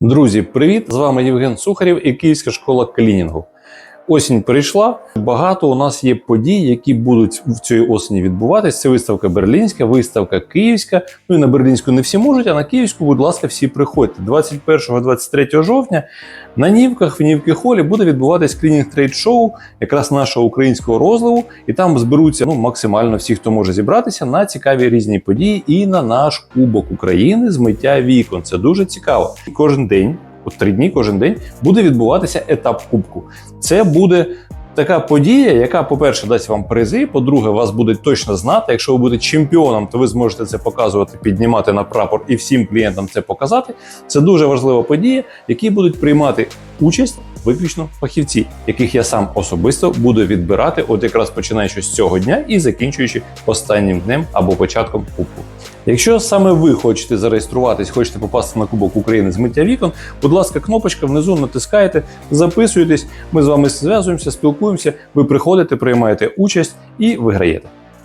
Друзі, привіт! З вами Євген Сухарів і Київська школа клінінгу. Осінь прийшла. Багато у нас є подій, які будуть в цій осені відбуватись. Це виставка Берлінська, виставка Київська. Ну і на Берлінську не всі можуть, а на Київську, будь ласка, всі приходьте. 21-23 жовтня на Нівках в Нівки Холі буде відбуватись клінінг трейд шоу якраз нашого українського розливу, і там зберуться ну максимально всі, хто може зібратися на цікаві різні події і на наш Кубок України з миття вікон. Це дуже цікаво. Кожен день, от три дні, кожен день буде відбуватися етап кубку. Це буде. Така подія, яка, по-перше, дасть вам призи. По-друге, вас буде точно знати. Якщо ви будете чемпіоном, то ви зможете це показувати, піднімати на прапор і всім клієнтам це показати. Це дуже важлива подія, в якій будуть приймати участь виключно фахівці, яких я сам особисто буду відбирати, от якраз починаючи з цього дня і закінчуючи останнім днем або початком кубку. Якщо саме ви хочете зареєструватись, хочете попасти на Кубок України з миття вікон, будь ласка, кнопочка внизу натискаєте, записуєтесь. Ми з вами зв'язуємося, спілкуємося. Ви приходите, приймаєте участь і виграєте.